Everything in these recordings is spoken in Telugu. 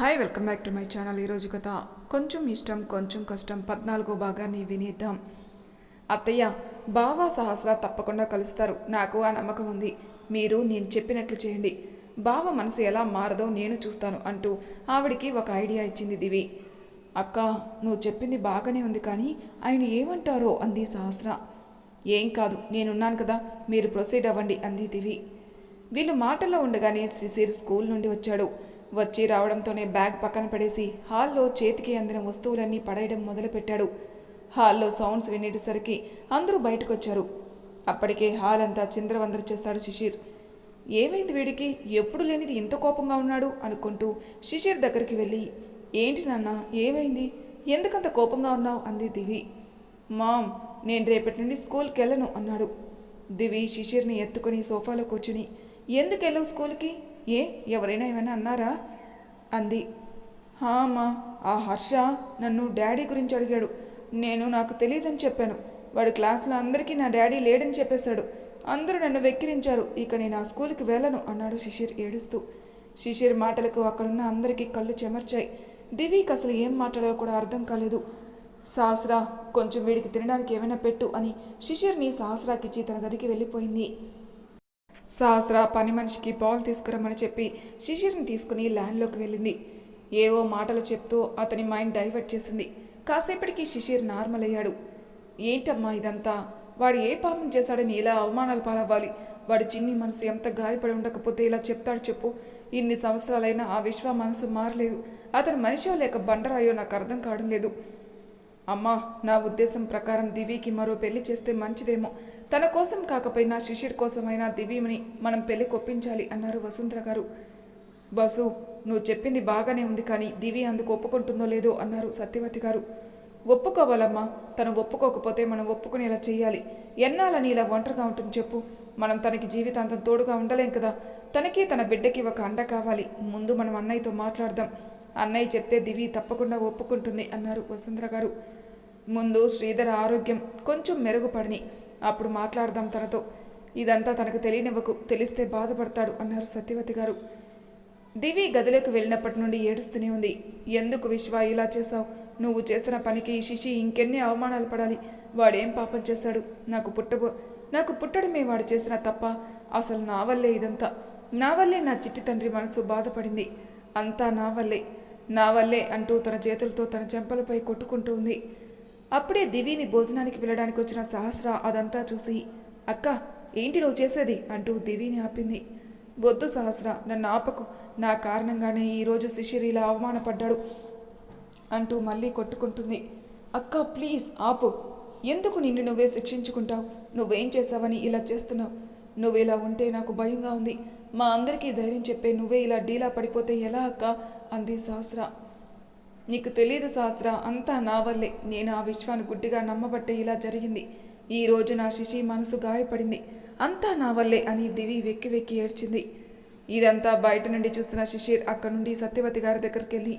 Hi welcome back to my channel ఈరోజు కథ కొంచెం ఇష్టం కొంచెం కష్టం పద్నాలుగో భాగాన్ని వినేద్దాం. అత్తయ్య బావ సహస్ర తప్పకుండా కలుస్తారు. నాకు ఆ నమ్మకం ఉంది. మీరు నేను చెప్పినట్లు చేయండి. బావ మనసు ఎలా మారదో నేను చూస్తాను అంటూ ఆవిడికి ఒక ఐడియా ఇచ్చింది దివి. అక్క నువ్వు చెప్పింది బాగానే ఉంది కానీ ఆయన ఏమంటారో అంది సహస్ర. ఏం కాదు నేనున్నాను కదా మీరు ప్రొసీడ్ అవ్వండి అంది దివి. వీళ్ళు మాటల్లో ఉండగానే శిశిర్ స్కూల్ నుండి వచ్చాడు. వచ్చి రావడంతోనే బ్యాగ్ పక్కన పడేసి హాల్లో చేతికి అందిన వస్తువులన్నీ పడేయడం మొదలుపెట్టాడు. హాల్లో సౌండ్స్ వినేటసరికి అందరూ బయటకొచ్చారు. అప్పటికే హాల్ అంతా చిందరవందర చేస్తాడు శిశిర్ ఏమైంది వీడికి? ఎప్పుడు లేనిది ఇంత కోపంగా ఉన్నాడు? అనుకుంటూ శిశిర్ దగ్గరికి వెళ్ళి ఏంటి నాన్న ఏమైంది? ఎందుకంత కోపంగా ఉన్నావు? అంది దివి. మామ్ నేను రేపటి నుండి స్కూల్కి వెళ్ళను అన్నాడు. దివి శిశిర్ని ఎత్తుకొని సోఫాలో కూర్చుని ఎందుకు వెళ్ళవు స్కూల్కి? ఏ ఎవరైనా ఏమైనా అన్నారా? అంది. "హా, అమ్మా ఆ హర్ష నన్ను డాడీ గురించి అడిగాడు. నేను నాకు తెలియదని చెప్పాను. వాడు క్లాస్లో అందరికీ నా డాడీ లేడని చెప్పేశాడు. అందరూ నన్ను వెక్కిరించారు. ఇక నేను ఆ స్కూల్కి వెళ్ళను అన్నాడు శిశిర్ ఏడుస్తూ. శిశిర్ మాటలకు అక్కడున్న అందరికీ కళ్ళు చెమర్చాయి. దివికి అసలు ఏం మాట్లాడాలో కూడా అర్థం కాలేదు. సహస్రా కొంచెం వీడికి తినడానికి ఏమైనా పెట్టు అని శిశిర్ని సహస్రాకిచ్చి తన గదికి వెళ్ళిపోయింది. సహస్ర పని మనిషికి బాల్ తీసుకురమ్మని చెప్పి శిశిర్ని తీసుకుని ల్యాండ్లోకి వెళ్ళింది. ఏవో మాటలు చెప్తూ అతని మైండ్ డైవర్ట్ చేసింది. కాసేపటికి శిశిర్ నార్మల్ అయ్యాడు. ఏంటమ్మా ఇదంతా? వాడు ఏ పాపం చేశాడని ఇలా అవమానాలు పాలవ్వాలి? వాడి చిన్ని మనసు ఎంత గాయపడి ఉండకపోతే ఇలా చెప్తాడు చెప్పు. ఇన్ని సంవత్సరాలైనా ఆ విశ్వ మనసు మారలేదు. అతను మనిషో లేక బండరాయో నాకు అర్థం కావడం లేదు. అమ్మా నా ఉద్దేశం ప్రకారం దివికి మరో పెళ్ళి చేస్తే మంచిదేమో. తన కోసం కాకపోయినా శిశిర్ కోసమైనా దివిని మనం పెళ్ళి కొప్పించాలి అన్నారు వసుంధర గారు. బసు నువ్వు చెప్పింది బాగానే ఉంది కానీ దివి అందుకు ఒప్పుకుంటుందో లేదో అన్నారు సత్యవతి గారు. ఒప్పుకోవాలమ్మా తను ఒప్పుకోకపోతే మనం ఒప్పుకునేలా చేయాలి ఎన్నాలని ఇలా ఒంటరిగా ఉంటుంది చెప్పు. మనం తనకి జీవితాంతం తోడుగా ఉండలేం కదా. తనకి తన బిడ్డకి ఒక అండ కావాలి. ముందు మనం అన్నయ్యతో మాట్లాడదాం. అన్నయ్య చెప్తే దివి తప్పకుండా ఒప్పుకుంటుంది అన్నారు వసుంధర గారు. ముందు శ్రీధర్ ఆరోగ్యం కొంచెం మెరుగుపడిని. అప్పుడు మాట్లాడదాం తనతో. ఇదంతా తనకు తెలియనివ్వకు తెలిస్తే బాధపడతాడు అన్నారు సత్యవతి గారు. దివి గదిలోకి వెళ్ళినప్పటి నుండి ఏడుస్తూనే ఉంది. ఎందుకు విశ్వ ఇలా చేశావు? నువ్వు చేస్తున్న పనికి ఈ శిశి ఇంకెన్ని అవమానాలు పడాలి? వాడేం పాపం చేశాడు? నాకు పుట్టబో నాకు పుట్టడమే వాడు చేసిన తప్ప అసలు నా వల్లే ఇదంతా. నా వల్లే నా చిట్టి తండ్రి మనసు బాధపడింది. అంతా నా వల్లే. నా వల్లే అంటూ తన చేతులతో తన చెంపలపై కొట్టుకుంటూ ఉంది. అప్పుడే దివిని భోజనానికి వెళ్ళడానికి వచ్చిన సహస్ర అదంతా చూసి అక్క ఏంటి నువ్వు చేసేది? అంటూ దివిని ఆపింది. వద్దు సహస్ర నన్ను ఆపకు. నా కారణంగానే ఈరోజు శిశిర్ ఇలా అవమానపడ్డాడు అంటూ మళ్ళీ కొట్టుకుంటుంది. అక్క ప్లీజ్ ఆపు. ఎందుకు నిన్ను నువ్వే శిక్షించుకుంటావు? నువ్వేం చేసావని ఇలా చేస్తున్నావు? నువ్వు ఇలా ఉంటే నాకు భయంగా ఉంది. మా అందరికీ ధైర్యం చెప్పే నువ్వే ఇలా డీలా పడిపోతే ఎలా అక్క? అంది సహస్ర. నీకు తెలియదు సహస్ర అంతా నా వల్లే. నేను ఆ విశ్వాన్ని గుడ్డిగా నమ్మబట్టే ఇలా జరిగింది. ఈ రోజు నా శిశి మనసు గాయపడింది. అంతా నా వల్లే అని దివి వెక్కి వెక్కి ఏడ్చింది. ఇదంతా బయట నుండి చూస్తున్న శిశిర్ అక్కడ నుండి సత్యవతి గారి దగ్గరికి వెళ్ళి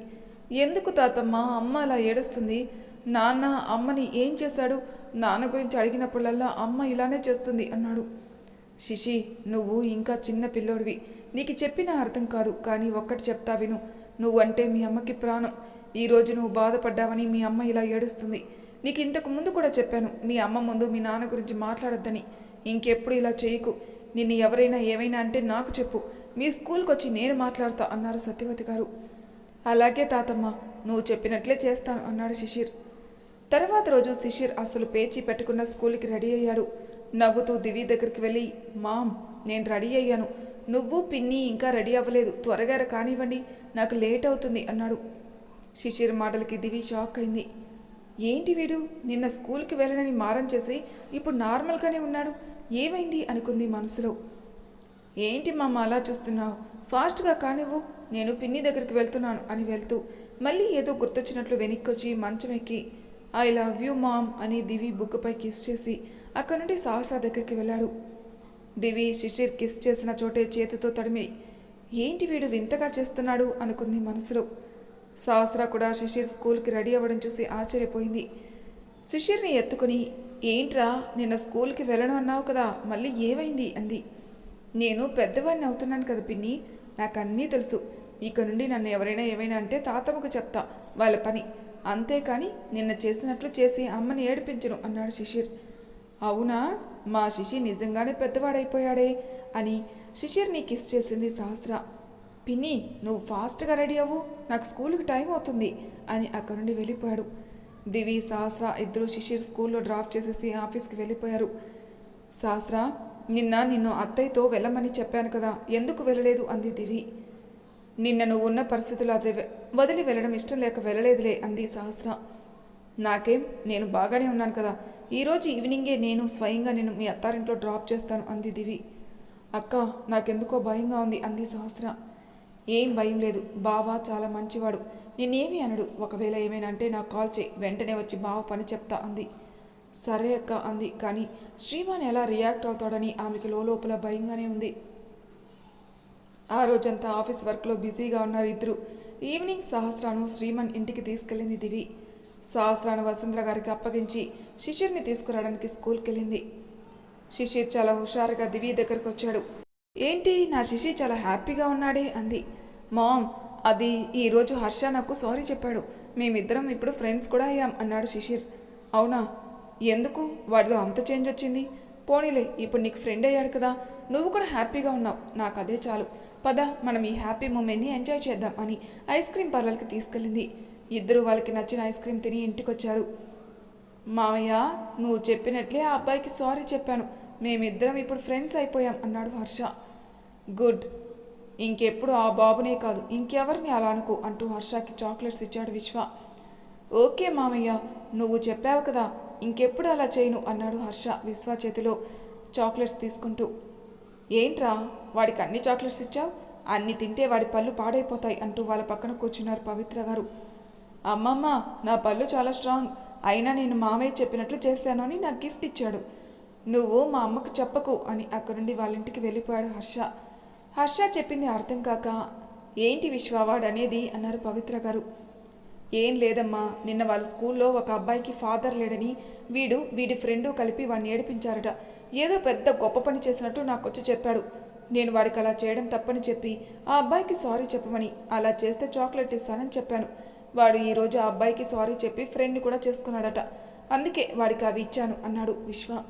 ఎందుకు తాతమ్మ అమ్మ అలా ఏడుస్తుంది? నాన్న అమ్మని ఏం చేశాడు? నాన్న గురించి అడిగినప్పుడల్లా అమ్మ ఇలానే చేస్తుంది అన్నాడు. శిశి నువ్వు ఇంకా చిన్న పిల్లోడివి. నీకు చెప్పినా అర్థం కాదు. కానీ ఒక్కటి చెప్తా విను. నువ్వంటే మీ అమ్మకి ప్రాణం. ఈరోజు నువ్వు బాధపడ్డావని మీ అమ్మ ఇలా ఏడుస్తుంది. నీకు ఇంతకు ముందు కూడా చెప్పాను మీ అమ్మ ముందు మీ నాన్న గురించి మాట్లాడొద్దని. ఇంకెప్పుడు ఇలా చేయకు. నిన్ను ఎవరైనా ఏమైనా అంటే నాకు చెప్పు. మీ స్కూల్కి వచ్చి నేను మాట్లాడతా అన్నారు సత్యవతి గారు. అలాగే తాతమ్మ నువ్వు చెప్పినట్లే చేస్తాను అన్నాడు శిశిర్. తర్వాత రోజు శిశిర్ అసలు పేచీ పెట్టకుండా స్కూల్కి రెడీ అయ్యాడు. నవ్వుతూ దివి దగ్గరికి వెళ్ళి మామ్ నేను రెడీ అయ్యాను. నువ్వు పిన్ని ఇంకా రెడీ అవ్వలేదు. త్వరగా కానివ్వండి. నాకు లేట్ అవుతుంది అన్నాడు. శిశిర్ మాటలకి దివి షాక్ అయింది ఏంటి వీడు? నిన్న స్కూల్కి వెళ్ళనని మారం చేసి ఇప్పుడు నార్మల్గానే ఉన్నాడు. ఏమైంది? అనుకుంది మనసులో. ఏంటి మామ అలా చూస్తున్నావు? ఫాస్ట్గా కానివ్వు. నేను పిన్ని దగ్గరికి వెళ్తున్నాను అని వెళ్తూ మళ్ళీ ఏదో గుర్తొచ్చినట్లు వెనక్కొచ్చి మంచం ఎక్కి ఐ లవ్ యూ మామ్ అని దివి బుక్పై కిస్ చేసి అక్కడి నుండి సహస్ర దగ్గరికి వెళ్ళాడు. దివి శిశిర్ కిస్ చేసిన చోటే చేతితో తడిమి ఏంటి వీడు వింతగా చేస్తున్నాడు? అనుకుంది మనసులో. సహస్ర కూడా శిశిర్ స్కూల్కి రెడీ అవ్వడం చూసి ఆశ్చర్యపోయింది. శిశిర్ని ఎత్తుకుని ఏంట్రా నిన్న స్కూల్కి వెళ్ళను అన్నావు కదా మళ్ళీ ఏమైంది? అంది. నేను పెద్దవాడిని అవుతున్నాను కదా పిన్ని నాకు అన్నీ తెలుసు. ఇక నుండి నన్ను ఎవరైనా ఏమైనా అంటే తాతమ్మకు చెప్తా వాళ్ళ పని. అంతేకాని నిన్న చేసినట్లు చేసి అమ్మని ఏడిపించను అన్నాడు శిశిర్ అవునా? మా శిశి నిజంగానే పెద్దవాడైపోయాడే అని శిశిర్ని కిస్ చేసింది సహస్ర. పిన్ని నువ్వు ఫాస్ట్గా రెడీ అవ్వు నాకు స్కూల్కి టైం అవుతుంది అని అక్కడి నుండి వెళ్ళిపోయాడు. దివి సహస్ర ఇద్దరు శిశిర్ స్కూల్లో డ్రాప్ చేసేసి ఆఫీస్కి వెళ్ళిపోయారు. సహస్ర నిన్న నిన్ను అత్తయ్యతో వెళ్ళమని చెప్పాను కదా ఎందుకు వెళ్ళలేదు? అంది దివి. నిన్న నువ్వు ఉన్న పరిస్థితులు అదే వదిలి వెళ్ళడం ఇష్టం లేక వెళ్ళలేదులే అంది సహస్ర నాకేం నేను బాగానే ఉన్నాను కదా ఈరోజు ఈవినింగే నేను స్వయంగా నేను మీ అత్తారింట్లో డ్రాప్ చేస్తాను అంది దివి. అక్క నాకెందుకో భయంగా ఉంది అంది సహస్ర ఏం భయం లేదు. బావా చాలా మంచివాడు. నేనేమి అనడు. ఒకవేళ ఏమైనా అంటే నాకు కాల్ చేయి. వెంటనే వచ్చి బావ పని చెప్తా అంది. సరే అక్క అంది. కానీ శ్రీమాన్ ఎలా రియాక్ట్ అవుతాడని ఆమెకి లోపల భయంగానే ఉంది. ఆ రోజంతా ఆఫీస్ వర్క్లో బిజీగా ఉన్నారు ఇద్దరు. ఈవినింగ్ సహస్రాను శ్రీమాన్ ఇంటికి తీసుకెళ్ళింది దివి. సహస్రాను వసుంధర గారికి అప్పగించి శిశిర్ని తీసుకురావడానికి స్కూల్కి వెళ్ళింది శిశిర్ చాలా హుషారుగా దివి దగ్గరకు వచ్చాడు ఏంటి? నా శిశి చాలా హ్యాపీగా ఉన్నాడే అంది. మామ్ అది ఈరోజు హర్ష నాకు సారీ చెప్పాడు. మేమిద్దరం ఇప్పుడు ఫ్రెండ్స్ కూడా అయ్యాం అన్నాడు శిశిర్. అవునా? ఎందుకు? వాడిలో అంత చేంజ్ వచ్చింది. పోనీలే ఇప్పుడు నీకు ఫ్రెండ్ అయ్యాడు కదా. నువ్వు కూడా హ్యాపీగా ఉన్నావు. నాకు అదే చాలు. పద మనం ఈ హ్యాపీ మూమెంట్ని ఎంజాయ్ చేద్దాం అని ఐస్ క్రీమ్ పార్లర్కి తీసుకెళ్ళింది. ఇద్దరు వాళ్ళకి నచ్చిన ఐస్ క్రీమ్ తిని ఇంటికొచ్చారు. మామయ్య నువ్వు చెప్పినట్లే ఆ అబ్బాయికి సారీ చెప్పాను. మేమిద్దరం ఇప్పుడు ఫ్రెండ్స్ అయిపోయాం అన్నాడు హర్ష. గుడ్. ఇంకెప్పుడు ఆ బాబునే కాదు ఇంకెవరిని అలా అనుకు అంటూ హర్షకి చాక్లెట్స్ ఇచ్చాడు విశ్వ. ఓకే మామయ్య నువ్వు చెప్పావు కదా ఇంకెప్పుడు అలా చేయను అన్నాడు హర్ష విశ్వ చేతిలో చాక్లెట్స్ తీసుకుంటూ. ఏంట్రా వాడికి అన్ని చాక్లెట్స్ ఇచ్చావు? అన్ని తింటే వాడి పళ్ళు పాడైపోతాయి అంటూ వాళ్ళ పక్కన కూర్చున్నారు పవిత్ర గారు. అమ్మమ్మ నా పళ్ళు చాలా స్ట్రాంగ్ అయినా నేను మామయ్య చెప్పినట్లు చేశాను అని నాకు గిఫ్ట్ ఇచ్చాడు. నువ్వు మా అమ్మకు చెప్పకు అని అక్కడి నుండి వాళ్ళ ఇంటికి వెళ్ళిపోయాడు హర్ష. హర్ష చెప్పింది అర్థం కాక ఏంటి విశ్వవాడు అనేది? అన్నారు పవిత్ర గారు. ఏం లేదమ్మా నిన్న వాళ్ళ స్కూల్లో ఒక అబ్బాయికి ఫాదర్ లేడని వీడు వీడి ఫ్రెండు కలిపి వాడిని ఏడిపించారట. ఏదో పెద్ద గొప్ప పని చేసినట్టు నాకు వచ్చి చెప్పాడు. నేను వాడికి అలా చేయడం తప్పని చెప్పి ఆ అబ్బాయికి సారీ చెప్పమని అలా చేస్తే చాక్లెట్ ఇస్తానని చెప్పాను. వాడు ఈరోజు ఆ అబ్బాయికి సారీ చెప్పి ఫ్రెండ్ని కూడా చేసుకున్నాడట. అందుకే వాడికి అవి ఇచ్చాను అన్నాడు విశ్వ.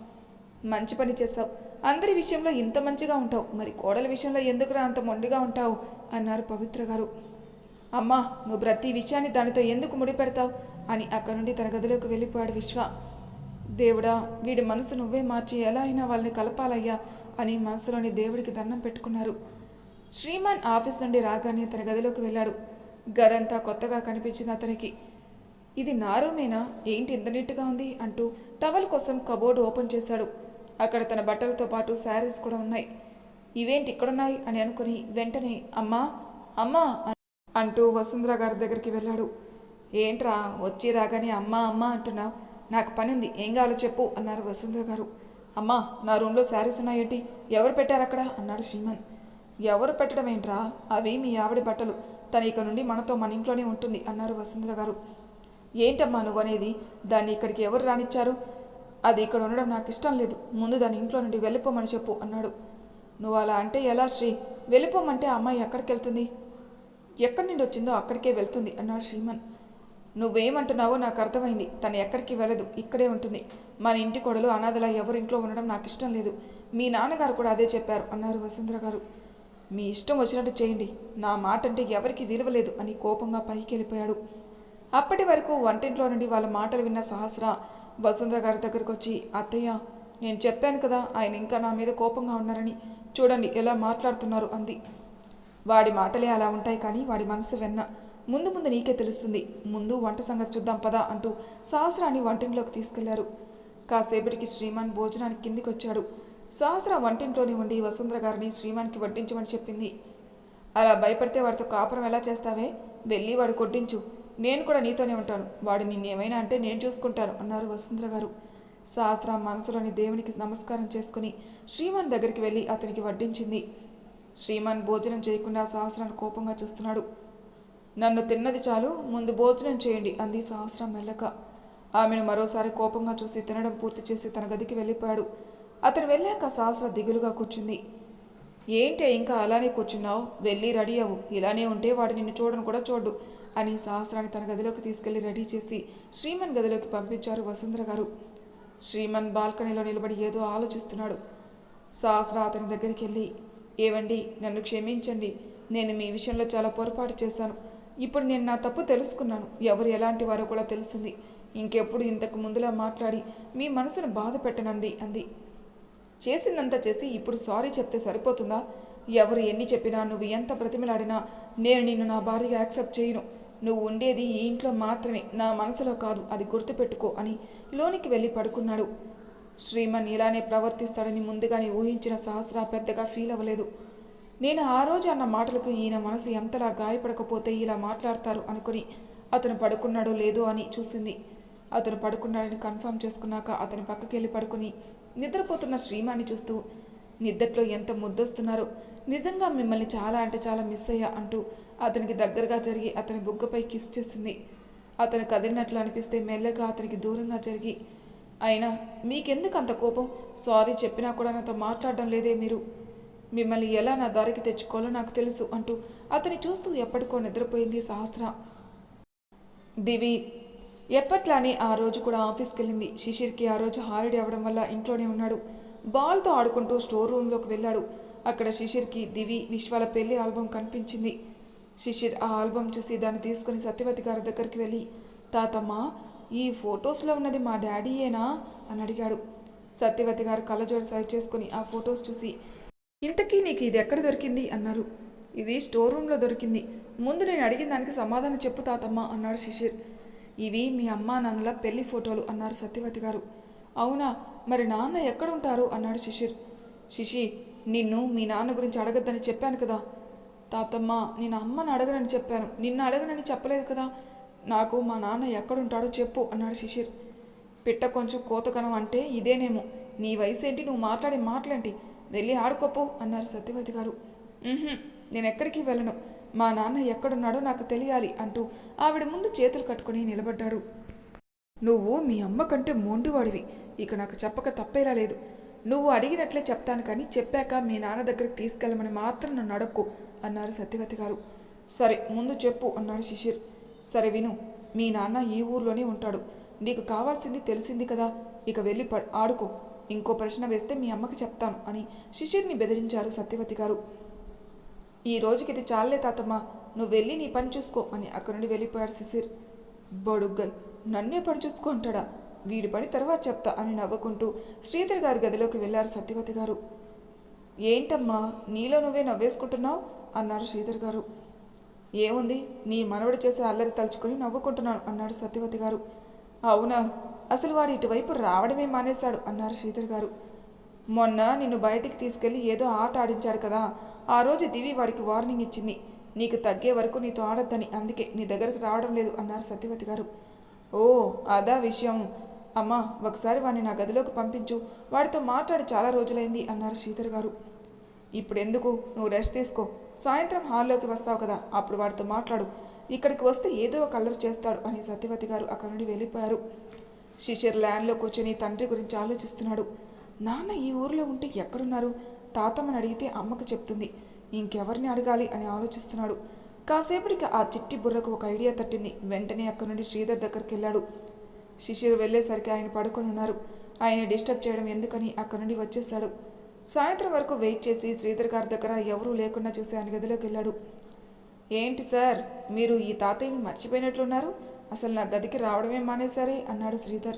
మంచి పని చేశావు. అందరి విషయంలో ఇంత మంచిగా ఉంటావు మరి కోడల విషయంలో ఎందుకురా అంత మొండిగా ఉంటావు? అన్నారు పవిత్ర గారు. అమ్మా నువ్వు ప్రతి విషయాన్ని దానితో ఎందుకు ముడిపెడతావు అని అక్కడి నుండి తన గదిలోకి వెళ్ళిపోయాడు విశ్వ. దేవుడా వీడి మనసు నువ్వే మార్చి ఎలా అయినా వాళ్ళని కలపాలయ్యా అని మనసులోని దేవుడికి దండం పెట్టుకున్నారు. శ్రీమాన్ ఆఫీస్ నుండి రాగానే తన గదిలోకి వెళ్ళాడు. గదంతా కొత్తగా కనిపించింది అతనికి. ఇది నా రూమేనా? ఏంటి ఇంత నీట్గా ఉంది అంటూ టవల్ కోసం కబోర్డు ఓపెన్ చేశాడు. అక్కడ తన బట్టలతో పాటు శారీస్ కూడా ఉన్నాయి. ఇవేంటి ఇక్కడున్నాయి? అని అనుకుని వెంటనే అమ్మా అమ్మా అంటూ వసుంధర గారి దగ్గరికి వెళ్ళాడు. ఏంట్రా వచ్చి రాగానే అమ్మా అమ్మా అంటున్నావు? నాకు పని ఉంది ఏం కావాలో చెప్పు అన్నారు వసుంధర గారు. అమ్మా నా రూమ్లో శారీస్ ఉన్నాయేంటి? ఎవరు పెట్టారు అక్కడ? అన్నాడు శ్రీమన్. ఎవరు పెట్టడం ఏంట్రా అవి మీ ఆవిడ బట్టలు. తన ఇక నుండి మనతో మన ఇంట్లోనే ఉంటుంది అన్నారు వసుంధర గారు. ఏంటమ్మా నువ్వు అనేది దాన్ని ఇక్కడికి ఎవరు రానిచ్చారు? అది ఇక్కడ ఉండడం నాకు ఇష్టం లేదు. ముందు దాని ఇంట్లో నుండి వెళ్ళిపోమని చెప్పు అన్నాడు. నువ్వు అలా అంటే ఎలా శ్రీ? వెళ్ళిపోమంటే ఆ అమ్మాయి ఎక్కడికి వెళ్తుంది ఎక్కడి నుండి వచ్చిందో అక్కడికే వెళ్తుంది అన్నాడు శ్రీమన్. నువ్వేమంటున్నావో నాకు అర్థమైంది. తను ఎక్కడికి వెళ్ళదు. ఇక్కడే ఉంటుంది. మన ఇంటి కొడలు అనాథలా ఎవరింట్లో ఉండడం నాకు ఇష్టం లేదు. మీ నాన్నగారు కూడా అదే చెప్పారు అన్నారు వసుంధర గారు మీ ఇష్టం వచ్చినట్టు చేయండి. నా మాట అంటే ఎవరికి విలువ లేదు అని కోపంగా పైకి వెళ్ళిపోయాడు అప్పటి వరకు వంటింట్లో నుండి వాళ్ళ మాటలు విన్న సహస్ర వసుంధర గారి దగ్గరకు వచ్చి అత్తయ్య నేను చెప్పాను కదా ఆయన ఇంకా నా మీద కోపంగా ఉన్నారని. చూడండి ఎలా మాట్లాడుతున్నారు అంది. వాడి మాటలే అలా ఉంటాయి కానీ వాడి మనసు వెన్న. ముందు ముందు నీకే తెలుస్తుంది. ముందు వంట సంగతి చూద్దాం పదా అంటూ సహస్రాన్ని వంటింట్లోకి తీసుకెళ్ళారు. కాసేపటికి శ్రీమాన్ భోజనానికి కిందికి వచ్చాడు సహస్ర వంటింట్లోనే ఉండి వసుంధర గారిని శ్రీమాన్కి వడ్డించమని చెప్పింది. అలా భయపడితే వాడితో కాపురం ఎలా చేస్తావే? వెళ్ళి వాడు కొట్టించు నేను కూడా నీతోనే ఉంటాను. వాడు నిన్నేమైనా అంటే నేను చూసుకుంటాను అన్నారు వసుంధర గారు. సహస్ర మనసులోని దేవునికి నమస్కారం చేసుకుని శ్రీమాన్ దగ్గరికి వెళ్ళి అతనికి వడ్డించింది. శ్రీమాన్ భోజనం చేయకుండా సహస్రాన్ని కోపంగా చూస్తున్నాడు. నన్ను తిన్నది చాలు ముందు భోజనం చేయండి అంది సహస్రం మెల్లక. ఆమెను మరోసారి కోపంగా చూసి తినడం పూర్తి చేసి తన గదికి వెళ్ళిపోయాడు. అతను వెళ్ళాక సహస్ర దిగులుగా కూర్చుంది. ఏంటే ఇంకా అలానే కూర్చున్నావు? వెళ్ళి రెడీ అవ్వు. ఇలానే ఉంటే వాడు నిన్ను చూడను కూడా చూడు అని సహస్రాన్ని తన గదిలోకి తీసుకెళ్ళి రెడీ చేసి శ్రీమన్ గదిలోకి పంపించారు వసుంధర గారు. శ్రీమన్ బాల్కనీలో నిలబడి ఏదో ఆలోచిస్తున్నాడు. సహస్ర అతని దగ్గరికి వెళ్ళి ఏవండి నన్ను క్షమించండి. నేను మీ విషయంలో చాలా పొరపాటు చేశాను. ఇప్పుడు నేను నా తప్పు తెలుసుకున్నాను. ఎవరు ఎలాంటి వారో కూడా తెలిసింది. ఇంకెప్పుడు ఇంతకు ముందులా మాట్లాడి మీ మనసును బాధ పెట్టనండి అంది. చేసిందంతా చేసి ఇప్పుడు సారీ చెప్తే సరిపోతుందా? ఎవరు ఎన్ని చెప్పినా నువ్వు ఎంత బ్రతిమలాడినా నేను నిన్ను నా భార్యగా యాక్సెప్ట్ చేయను. నువ్వు ఉండేది ఈ ఇంట్లో మాత్రమే. నా మనసులో కాదు అది గుర్తుపెట్టుకో అని లోనికి వెళ్ళి పడుకున్నాడు. శ్రీమన్ ఇలానే ప్రవర్తిస్తాడని ముందుగానే ఊహించిన సహస్ర పెద్దగా ఫీల్ అవ్వలేదు. నేను ఆ రోజు అన్న మాటలకు ఈయన మనసు ఎంతలా గాయపడకపోతే ఇలా మాట్లాడతారు అనుకుని అతను పడుకున్నాడో లేదో అని చూసింది. అతను పడుకున్నాడని కన్ఫర్మ్ చేసుకున్నాక అతని పక్కకి వెళ్ళి పడుకుని నిద్రపోతున్న శ్రీమాని చూస్తూ నిద్దట్లో ఎంత ముద్దొస్తున్నారో? నిజంగా మిమ్మల్ని చాలా అంటే చాలా మిస్ అయ్యా అంటూ అతనికి దగ్గరగా జరిగి అతని బుగ్గపై కిస్ చేసింది. అతను కదిలినట్లు అనిపిస్తే మెల్లగా అతనికి దూరంగా జరిగి అయినా మీకెందుకు అంత కోపం? సారీ చెప్పినా కూడా నాతో మాట్లాడడం లేదే మీరు. మిమ్మల్ని ఎలా నా దారికి తెచ్చుకోవాలో నాకు తెలుసు అంటూ అతని చూస్తూ ఎప్పటికో నిద్రపోయింది సహస్ర. దివి ఎప్పట్లానే ఆ రోజు కూడా ఆఫీస్కి వెళ్ళింది శిశిర్కి ఆ రోజు హాలిడే అవ్వడం వల్ల ఇంట్లోనే ఉన్నాడు. బాల్తో ఆడుకుంటూ స్టోర్ రూమ్లోకి వెళ్ళాడు. అక్కడ శిశిర్కి దివి విశ్వాల పెళ్ళి ఆల్బమ్ కనిపించింది. శిశిర్ ఆ ఆల్బమ్ చూసి దాన్ని తీసుకుని సత్యవతి గారి దగ్గరికి వెళ్ళి తాతమ్మ ఈ ఫొటోస్లో ఉన్నది మా డాడీయేనా? అని అడిగాడు. సత్యవతి గారు కళ్ళజోడు సరి చేసుకుని ఆ ఫొటోస్ చూసి ఇంతకీ నీకు ఇది ఎక్కడ దొరికింది? అన్నారు. ఇది స్టోర్ రూమ్లో దొరికింది. ముందు నేను అడిగిన దానికి సమాధానం చెప్పు తాతమ్మ అన్నాడు శిశిర్. ఇవి మీ అమ్మా నాన్నల పెళ్ళి ఫోటోలు అన్నారు సత్యవతి గారు. అవునా? మరి నాన్న ఎక్కడుంటారు? అన్నాడు శిశిర్. శిశి నిన్ను మీ నాన్న గురించి అడగద్దని చెప్పాను కదా. తాతమ్మ నేను అమ్మని అడగనని చెప్పాను. నిన్ను అడగనని చెప్పలేదు కదా. నాకు మా నాన్న ఎక్కడుంటాడో చెప్పు అన్నాడు శిశిర్. పిట్ట కొంచెం కోతకణం అంటే ఇదేనేమో. నీ వయసు ఏంటి నువ్వు మాట్లాడే మాటలేంటి? వెళ్ళి ఆడుకోపో అన్నారు సత్యవతి గారు. నేను ఎక్కడికి వెళ్ళను? మా నాన్న ఎక్కడున్నాడో నాకు తెలియాలి అంటూ ఆవిడ ముందు చేతులు కట్టుకుని నిలబడ్డాడు. నువ్వు మీ అమ్మ కంటే మొండివాడివి. ఇక నాకు చెప్పక తప్పేలా లేదు. నువ్వు అడిగినట్లే చెప్తాను కానీ చెప్పాక మీ నాన్న దగ్గరికి తీసుకెళ్ళమని మాత్రం నన్ను అడక్కు అన్నారు సత్యవతి గారు. సరే ముందు చెప్పు అన్నాడు శిశిర్. సరే విను మీ నాన్న ఈ ఊర్లోనే ఉంటాడు. నీకు కావాల్సింది తెలిసింది కదా ఇక వెళ్ళి ప ఆడుకో. ఇంకో ప్రశ్న వేస్తే మీ అమ్మకి చెప్తాను అని శిశిర్ని బెదిరించారు సత్యవతి గారు. ఈ రోజుకి ఇది చాలే తాతమ్మ నువ్వు వెళ్ళి నీ పని చూసుకో అని అక్కడి నుండి వెళ్ళిపోయాడు శిశిర్. బడుగ్గయ్ నన్నే పని చూసుకో అంటాడా వీడి పని తర్వాత చెప్తా అని నవ్వుకుంటూ శ్రీధర్ గారి గదిలోకి వెళ్ళారు సత్యవతి గారు. ఏంటమ్మా నీలో నువ్వే నవ్వేసుకుంటున్నావు? అన్నారు శ్రీధర్ గారు. ఏముంది నీ మనవడు చేసే అల్లరి తలుచుకొని నవ్వుకుంటున్నాను అన్నాడు సత్యవతి గారు. అవునా అసలు వాడు ఇటువైపు రావడమే మానేశాడు అన్నారు శ్రీధర్ గారు. మొన్న నిన్ను బయటికి తీసుకెళ్ళి ఏదో ఆట ఆడించాడు కదా ఆ రోజు దివి వాడికి వార్నింగ్ ఇచ్చింది. నీకు తగ్గే వరకు నీతో ఆడొద్దని అందుకే నీ దగ్గరకు రావడం లేదు అన్నారు సత్యవతి గారు. ఓ అదా విషయం. అమ్మా ఒకసారి వాడిని నా గదిలోకి పంపించు. వాడితో మాట్లాడి చాలా రోజులైంది అన్నారు శ్రీధర్ గారు. ఇప్పుడు ఎందుకు నువ్వు రెస్ట్ తీసుకో. సాయంత్రం హాల్లోకి వస్తావు కదా అప్పుడు వాడితో మాట్లాడు. ఇక్కడికి వస్తే ఏదో ఒక అల్లరి చేస్తాడు అని సత్యవతి గారు అక్కడి నుండి వెళ్ళిపోయారు. శిశిర్ ల్యాండ్లో కూర్చొని తండ్రి గురించి ఆలోచిస్తున్నాడు. నాన్న ఈ ఊరిలో ఉంటే ఎక్కడున్నారు? తాతమ్మని అడిగితే అమ్మకు చెప్తుంది. ఇంకెవరిని అడగాలి అని ఆలోచిస్తున్నాడు. కాసేపటికి ఆ చిట్టి బుర్రకు ఒక ఐడియా తట్టింది. వెంటనే అక్కడి నుండి శ్రీధర్ దగ్గరికి వెళ్ళాడు. శిశిర్ వెళ్ళేసరికి ఆయన పడుకొని ఉన్నారు. ఆయన డిస్టర్బ్ చేయడం ఎందుకని అక్కడి నుండి వచ్చేశాడు. సాయంత్రం వరకు వెయిట్ చేసి శ్రీధర్ గారి దగ్గర ఎవరూ లేకుండా చూసి ఆయన గదిలోకి వెళ్ళాడు. ఏంటి సార్ మీరు ఈ తాతయ్యని మర్చిపోయినట్లున్నారు? అసలు నా గదికి రావడమే మానేశారే? అన్నాడు శ్రీధర్.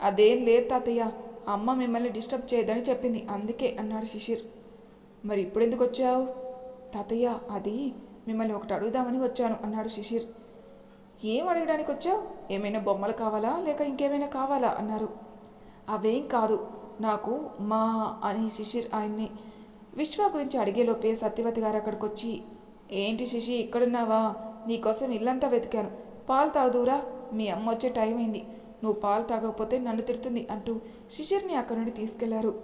అదేం లేదు తాతయ్య. అమ్మ మిమ్మల్ని డిస్టర్బ్ చేయదని చెప్పింది. అందుకే అన్నాడు శిశిర్ మరి ఇప్పుడు ఎందుకు వచ్చావు? తాతయ్య అది మిమ్మల్ని ఒకటి అడుగుదామని వచ్చాను అన్నాడు శిశిర్. ఏం అడగడానికి వచ్చావు? ఏమైనా బొమ్మలు కావాలా? లేక ఇంకేమైనా కావాలా? అన్నారు. అవేం కాదు. నాకు మా అని శిశిర్ ఆయన్ని విశ్వ గురించి అడిగేలోపే సత్యవతి గారు అక్కడికి వచ్చి ఏంటి శిశి ఇక్కడున్నావా? నీకోసం ఇల్లంతా వెతికాను. పాలు తాగుదూరా మీ అమ్మ వచ్చే టైం అయింది. నువ్వు పాలు తాగకపోతే నన్ను తిడుతుంది అంటూ శిశిర్ని అక్కడి నుండి తీసుకెళ్ళారు.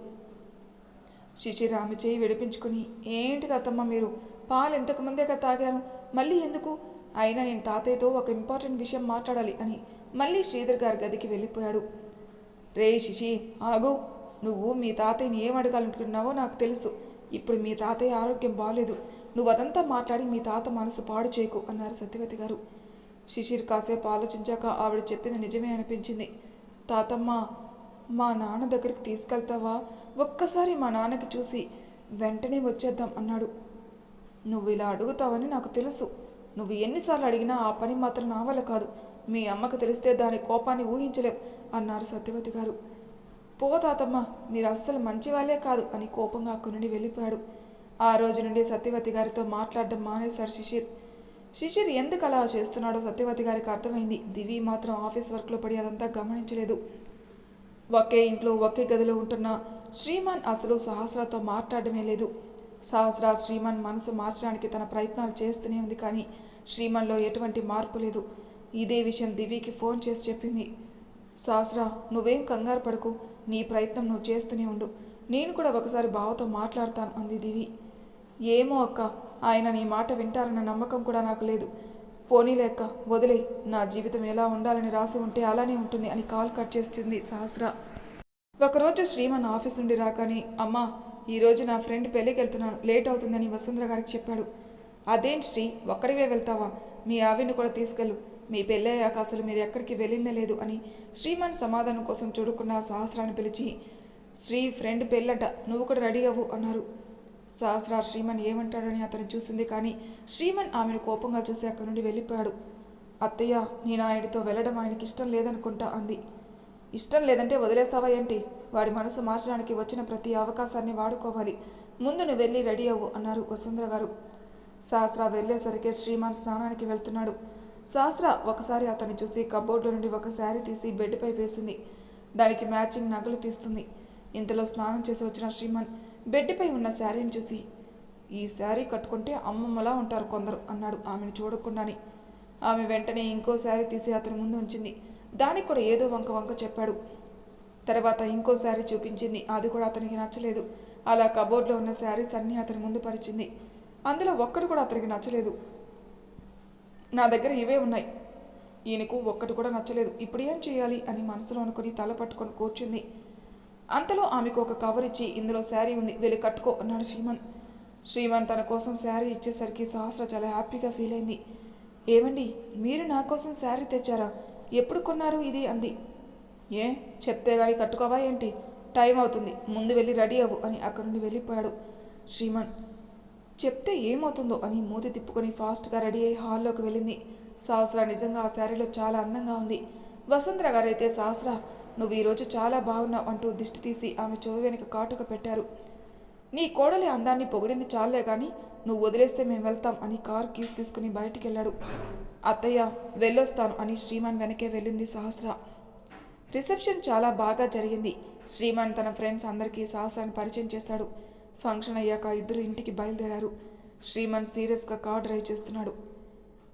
శిశిర్ ఆమె చేయి విడిపించుకుని ఏంటి తాతమ్మ మీరు? పాలు ఇంతకు కదా తాగాను? మళ్ళీ ఎందుకు? అయినా నేను తాతయ్యతో ఒక ఇంపార్టెంట్ విషయం మాట్లాడాలి అని మళ్ళీ శ్రీధర్ గారి గదికి వెళ్ళిపోయాడు. రే శిశి ఆగు. నువ్వు మీ తాతయ్యని ఏం అడగాలనుకుంటున్నావో నాకు తెలుసు. ఇప్పుడు మీ తాతయ్య ఆరోగ్యం బాగాలేదు నువ్వు అదంతా మాట్లాడి మీ తాత మనసు పాడు చేయకు అన్నారు సత్యవతి గారు. శిశిర్ కాసేపు ఆలోచించాక ఆవిడ చెప్పింది నిజమే అనిపించింది. తాతమ్మ మా నాన్న దగ్గరికి తీసుకెళ్తావా? ఒక్కసారి మా నాన్నకి చూసి వెంటనే వచ్చేద్దాం అన్నాడు. నువ్వు ఇలా అడుగుతావని నాకు తెలుసు. నువ్వు ఎన్నిసార్లు అడిగినా ఆ పని మాత్రం నా వల్ల కాదు. మీ అమ్మకు తెలిస్తే దాని కోపాన్ని ఊహించలేవు అన్నారు సత్యవతి గారు. పో తాతమ్మ మీరు అస్సలు మంచి వాళ్ళే కాదు అని కోపంగా అక్కడి నుండి వెళ్ళిపోయాడు. ఆ రోజు నుండి సత్యవతి గారితో మాట్లాడడం మానేశారు శిశిర్. శిశిర్ ఎందుకు అలా చేస్తున్నాడో సత్యవతి గారికి అర్థమైంది. దివి మాత్రం ఆఫీస్ వర్క్లో పడి అదంతా గమనించలేదు. ఒకే ఇంట్లో ఒకే గదిలో ఉంటున్న శ్రీమాన్ అసలు సహస్రతో మాట్లాడమే లేదు. సహస్ర శ్రీమాన్ మనసు మార్చడానికి తన ప్రయత్నాలు చేస్తూనే ఉంది కానీ శ్రీమన్లో ఎటువంటి మార్పు లేదు. ఇదే విషయం దివికి ఫోన్ చేసి చెప్పింది. సహస్ర నువ్వేం కంగారు పడకు. నీ ప్రయత్నం నువ్వు చేస్తూనే ఉండు. నేను కూడా ఒకసారి బావతో మాట్లాడతాను అంది దివి. ఏమో అక్క ఆయన నీ మాట వింటారన్న నమ్మకం కూడా నాకు లేదు. పోనీలే అక్క వదిలే. నా జీవితం ఎలా ఉండాలని రాసి ఉంటే అలానే ఉంటుంది అని కాల్ కట్ చేస్తుంది సహస్ర. ఒకరోజు శ్రీమన్ ఆఫీస్ నుండి రాగానే అమ్మా ఈరోజు నా ఫ్రెండ్ పెళ్ళికి వెళ్తున్నాను. లేట్ అవుతుందని వసుంధర గారికి చెప్పాడు. అదేం శ్రీ? ఒక్కడివే వెళ్తావా? మీ ఆవిని కూడా తీసుకెళ్ళు. మీ పెళ్ళయ్యాక అసలు మీరు ఎక్కడికి వెళ్ళిందే లేదు అని శ్రీమాన్ సమాధానం కోసం చూడుకున్న సహస్రాన్ని పిలిచి శ్రీ ఫ్రెండ్ పెళ్ళట నువ్వు కూడా రెడీ అవ్వు అన్నారు. సహస్ర శ్రీమన్ ఏమంటాడని అతను చూసింది కానీ శ్రీమన్ ఆమెను కోపంగా చూసి అక్కడి నుండి వెళ్ళిపోయాడు. అత్తయ్య నేను ఆయనతో వెళ్ళడం ఆయనకి ఇష్టం లేదనుకుంటా అంది. ఇష్టం లేదంటే వదిలేస్తావా ఏంటి? వాడి మనసు మార్చడానికి వచ్చిన ప్రతి అవకాశాన్ని వాడుకోవాలి. ముందు నువ్వు వెళ్ళి రెడీ అవ్వు అన్నారు వసుంధర గారు. శాస్త్ర వెళ్ళేసరికి శ్రీమాన్ స్నానానికి వెళ్తున్నాడు. శాస్త్ర ఒకసారి అతన్ని చూసి కబోర్డులో నుండి ఒక శారీ తీసి బెడ్పై వేసింది. దానికి మ్యాచింగ్ నగలు తీస్తుంది. ఇంతలో స్నానం చేసి వచ్చిన శ్రీమాన్ బెడ్పై ఉన్న శారీని చూసి ఈ శారీ కట్టుకుంటే అమ్మమ్మలా ఉంటారు కొందరు అన్నాడు ఆమెను చూడకుండానే. ఆమె వెంటనే ఇంకో శారీ తీసి అతని ముందు ఉంచింది. దానికి కూడా ఏదో వంక వంక చెప్పాడు. తర్వాత ఇంకో శారీ చూపించింది. అది కూడా అతనికి నచ్చలేదు. అలా కబోర్డ్లో ఉన్న శారీస్ అన్నీ అతని ముందు పరిచింది. అందులో ఒక్కటి కూడా అతనికి నచ్చలేదు. నా దగ్గర ఇవే ఉన్నాయి. ఈయనకు ఒక్కటి కూడా నచ్చలేదు. ఇప్పుడు ఏం చేయాలి అని మనసులో అనుకుని తల పట్టుకొని కూర్చుంది. అంతలో ఆమెకు ఒక కవర్ ఇచ్చి ఇందులో శారీ ఉంది. వెళ్ళి కట్టుకో అన్నాడు శ్రీమన్. శ్రీమన్ తన కోసం శారీ ఇచ్చేసరికి సహస్ర చాలా హ్యాపీగా ఫీల్ అయింది. ఏమండి మీరు నా కోసం శారీ తెచ్చారా? ఎప్పుడు కొన్నారు ఇది? అంది. ఏ? చెప్తే గాని కట్టుకోవా ఏంటి? టైం అవుతుంది. ముందు వెళ్ళి రెడీ అవ్వు అని అక్కడి నుండి వెళ్ళిపోయాడు శ్రీమన్. చెప్తే ఏమవుతుందో అని మూతి తిప్పుకొని ఫాస్ట్గా రెడీ అయ్యి హాల్లోకి వెళ్ళింది. సహస్ర నిజంగా ఆ శారీలో చాలా అందంగా ఉంది. వసుంధర గారైతే సహస్ర నువ్వు ఈరోజు చాలా బాగున్నావు అంటూ దిష్టి తీసి ఆమె చెవి వెనుక కాటుక పెట్టారు. నీ కోడలి అందాన్ని పొగిడింది చాలే కానీ నువ్వు వదిలేస్తే మేము వెళ్తాం అని కార్ కీస్ తీసుకుని బయటికి వెళ్ళాడు అత్తయ్య వెళ్ళొస్తాను అని శ్రీమాన్ వెనకే వెళ్ళింది సహస్ర. రిసెప్షన్ చాలా బాగా జరిగింది. శ్రీమాన్ తన ఫ్రెండ్స్ అందరికీ సహస్రాన్ని పరిచయం చేశాడు. ఫంక్షన్ అయ్యాక ఇద్దరు ఇంటికి బయలుదేరారు. శ్రీమాన్ సీరియస్గా కార్ డ్రైవ్ చేస్తున్నాడు.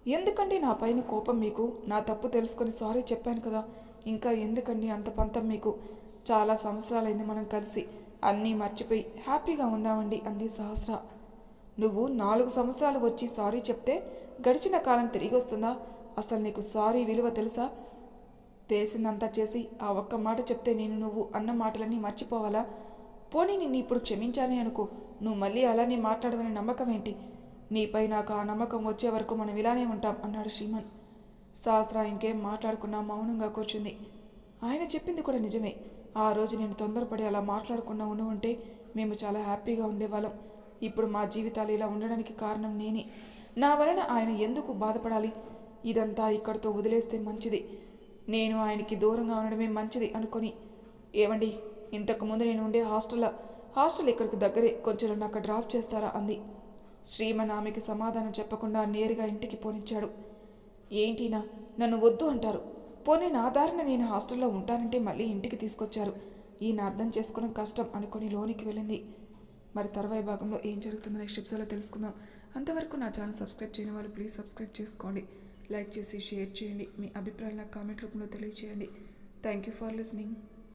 ఎందుకండి నా పైన కోపం మీకు? నా తప్పు తెలుసుకొని సారీ చెప్పాను కదా. ఇంకా ఎందుకండి అంత పంతం మీకు? చాలా సంవత్సరాలైంది మనం కలిసి. అన్నీ మర్చిపోయి హ్యాపీగా ఉందామండి అంది సహస్ర. నువ్వు నాలుగు సంవత్సరాలు వచ్చి సారీ చెప్తే గడిచిన కాలం తిరిగి వస్తుందా? అసలు నీకు సారీ విలువ తెలుసా? తెలిసిందంతా చేసి ఆ ఒక్క మాట చెప్తే నేను నువ్వు అన్న మాటలన్నీ మర్చిపోవాలా? పోనీ నిన్ను ఇప్పుడు క్షమించానే అనుకో. నువ్వు మళ్ళీ అలానే మాట్లాడవని నమ్మకం ఏంటి? నీపై నాకు ఆ నమ్మకం వచ్చే వరకు మనం ఇలానే ఉంటాం అన్నాడు శ్రీమన్. సహస్ర ఇంకేం మాట్లాడకుండా మౌనంగా కూర్చుంది. ఆయన చెప్పింది కూడా నిజమే. ఆ రోజు నేను తొందరపడి అలా మాట్లాడకుండా ఉండి ఉంటే మేము చాలా హ్యాపీగా ఉండేవాళ్ళం. ఇప్పుడు మా జీవితాలు ఇలా ఉండడానికి కారణం నేనే. నా వలన ఆయన ఎందుకు బాధపడాలి? ఇదంతా ఇక్కడితో వదిలేస్తే మంచిది. నేను ఆయనకి దూరంగా ఉండడమే మంచిది అనుకొని. ఏమండి ఇంతకుముందు నేను ఉండే హాస్టల్ హాస్టల్ ఇక్కడికి దగ్గరే కొంచెం నన్ను అక్కడ డ్రాప్ చేస్తారా? అంది. శ్రీమన్ ఆమెకి సమాధానం చెప్పకుండా నేరుగా ఇంటికి పోనిచ్చాడు. ఏంటినా నన్ను వద్దు అంటారు. పోనీ నా దారిన నేను హాస్టల్లో ఉంటానంటే మళ్ళీ ఇంటికి తీసుకొచ్చారు. ఈయన అర్థం చేసుకోవడం కష్టం అనుకొని లోనికి వెళ్ళింది. మరి తర్వాయి భాగంలో ఏం జరుగుతుందో నెక్స్ట్ ఎపిసోడ్లో తెలుసుకుందాం. అంతవరకు నా ఛానల్ సబ్స్క్రైబ్ చేయని వాళ్ళు ప్లీజ్ సబ్స్క్రైబ్ చేసుకోండి. లైక్ చేసి షేర్ చేయండి. మీ అభిప్రాయాలు నాకు కామెంట్ రూపంలో తెలియజేయండి థ్యాంక్ యూ ఫర్ లిసనింగ్.